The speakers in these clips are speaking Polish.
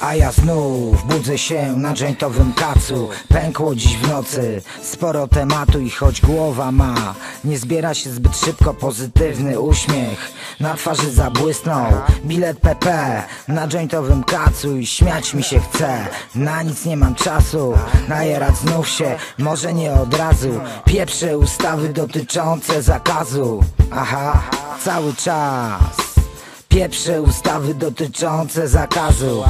A ja znów budzę się na jointowym kacu Pękło dziś w nocy. Sporo tematu i choć głowa ma Nie zbiera się zbyt szybko. Pozytywny uśmiech Na twarzy zabłysnął. Bilet PP na jointowym kacu I śmiać mi się chce. Na nic nie mam czasu. Najerać znów się Może nie od razu. Pieprzę ustawy dotyczące zakazu. Aha, cały czas Pieprze ustawy dotyczące zakazu.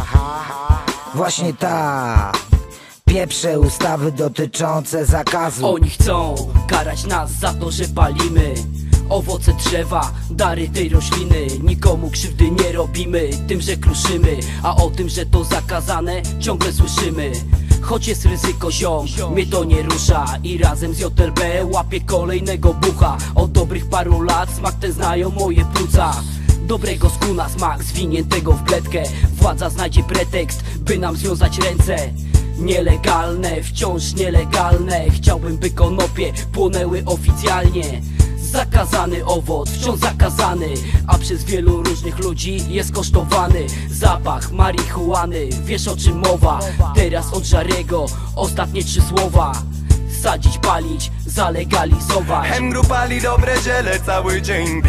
Właśnie tak Pieprze ustawy dotyczące zakazu. Oni chcą karać nas za to, że palimy Owoce drzewa, dary tej rośliny. Nikomu krzywdy nie robimy tym, że kruszymy A o tym, że to zakazane ciągle słyszymy. Choć jest ryzyko ziom, mnie to nie rusza I razem z JLB łapię kolejnego bucha. Od dobrych paru lat smak ten znają moje płuca Dobrego skuna smak zwiniętego w kletkę Władza znajdzie pretekst, by nam związać ręce. Nielegalne, wciąż nielegalne. Chciałbym by konopie płonęły oficjalnie. Zakazany owoc, wciąż zakazany. A przez wielu różnych ludzi jest kosztowany. Zapach marihuany, wiesz o czym mowa. Teraz od Żarego ostatnie trzy słowa. Sadzić, palić, zalegalizować. Hem grupali dobre ziele cały dzień